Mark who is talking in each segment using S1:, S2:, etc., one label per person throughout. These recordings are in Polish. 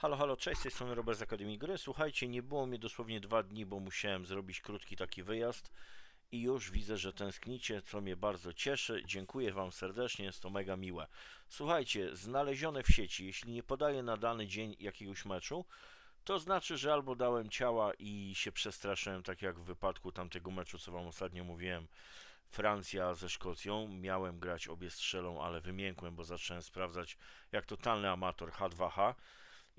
S1: Halo, halo, cześć, z tej strony Robert z Akademii Gry. Słuchajcie, nie było mnie dosłownie dwa dni, bo musiałem zrobić krótki taki wyjazd i już widzę, że tęsknicie, co mnie bardzo cieszy. Dziękuję Wam serdecznie, jest to mega miłe. Słuchajcie, znalezione w sieci, jeśli nie podaję na dany dzień jakiegoś meczu, to znaczy, że albo dałem ciała i się przestraszyłem, tak jak w wypadku tamtego meczu, co Wam ostatnio mówiłem, Francja ze Szkocją. Miałem grać obie strzelą, ale wymiękłem, bo zacząłem sprawdzać jak totalny amator H2H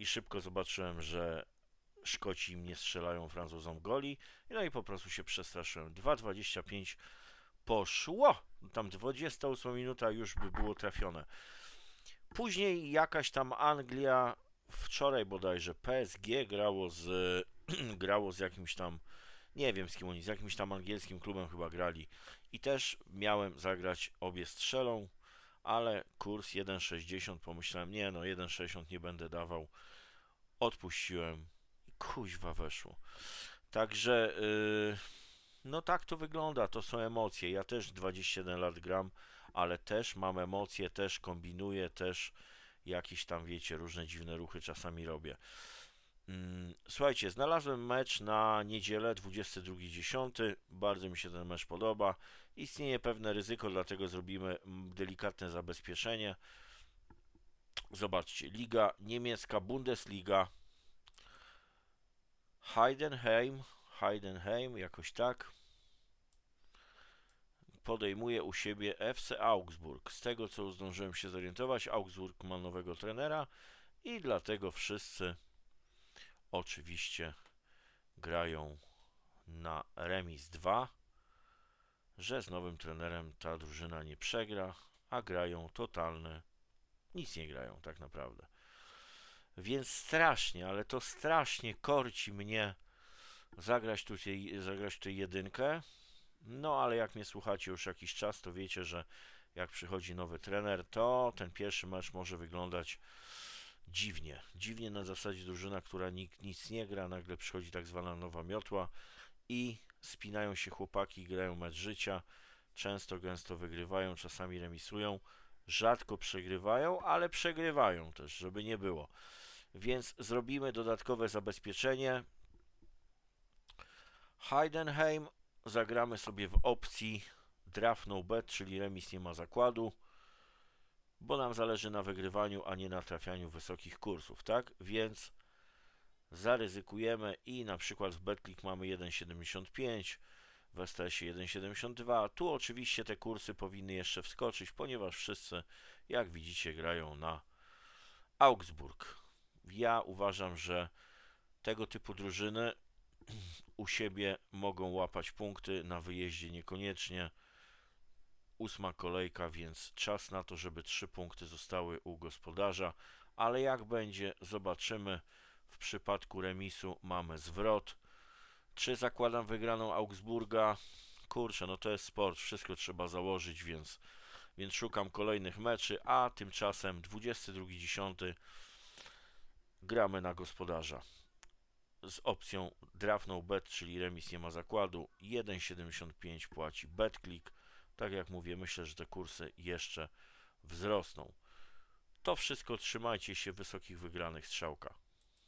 S1: i szybko zobaczyłem, że Szkoci nie strzelają Francuzom goli. No i po prostu się przestraszyłem. 2,25 poszło. Tam 28 minuta już by było trafione. Później jakaś tam Anglia, wczoraj bodajże PSG grało z, grało z jakimś tam, nie wiem z kim oni, z jakimś tam angielskim klubem chyba grali. I też miałem zagrać obie strzelą, ale kurs 1,60 pomyślałem, nie no 1,60 nie będę dawał. Odpuściłem kuźwa weszło. Także yy, no tak to wygląda, to są emocje. Ja też 21 lat gram, ale też mam emocje, też kombinuję, też jakieś tam wiecie, różne dziwne ruchy czasami robię. Mm, Słuchajcie, znalazłem mecz na niedzielę 22.10. Bardzo mi się ten mecz podoba. Istnieje pewne ryzyko, dlatego zrobimy delikatne zabezpieczenie. Zobaczcie, Liga Niemiecka, Bundesliga. Heidenheim, Heidenheim, jakoś tak. Podejmuje u siebie FC Augsburg. Z tego co zdążyłem się zorientować, Augsburg ma nowego trenera i dlatego wszyscy oczywiście grają na remis 2, że z nowym trenerem ta drużyna nie przegra, a grają totalne, nic nie grają tak naprawdę. Więc strasznie, ale to strasznie korci mnie zagrać tutaj, zagrać tutaj jedynkę. No ale jak mnie słuchacie już jakiś czas, to wiecie, że jak przychodzi nowy trener, to ten pierwszy mecz może wyglądać dziwnie. Dziwnie na zasadzie drużyna, która nikt nic nie gra, nagle przychodzi tak zwana nowa miotła i spinają się chłopaki, grają mecz życia. Często gęsto wygrywają, czasami remisują, rzadko przegrywają, ale przegrywają też, żeby nie było. Więc zrobimy dodatkowe zabezpieczenie. Heidenheim zagramy sobie w opcji draft no bet, czyli remis nie ma zakładu bo nam zależy na wygrywaniu, a nie na trafianiu wysokich kursów, tak? Więc zaryzykujemy i na przykład w BetClick mamy 1,75, w STS 1,72. Tu oczywiście te kursy powinny jeszcze wskoczyć, ponieważ wszyscy, jak widzicie, grają na Augsburg. Ja uważam, że tego typu drużyny u siebie mogą łapać punkty, na wyjeździe niekoniecznie ósma kolejka, więc czas na to, żeby trzy punkty zostały u gospodarza, ale jak będzie, zobaczymy. W przypadku remisu mamy zwrot. Czy zakładam wygraną Augsburga? Kurczę, no to jest sport, wszystko trzeba założyć, więc, więc szukam kolejnych meczy, a tymczasem 22.10 gramy na gospodarza z opcją draft no bet, czyli remis nie ma zakładu. 1,75 płaci BetClick. Tak jak mówię, myślę, że te kursy jeszcze wzrosną. To wszystko, trzymajcie się wysokich wygranych strzałka.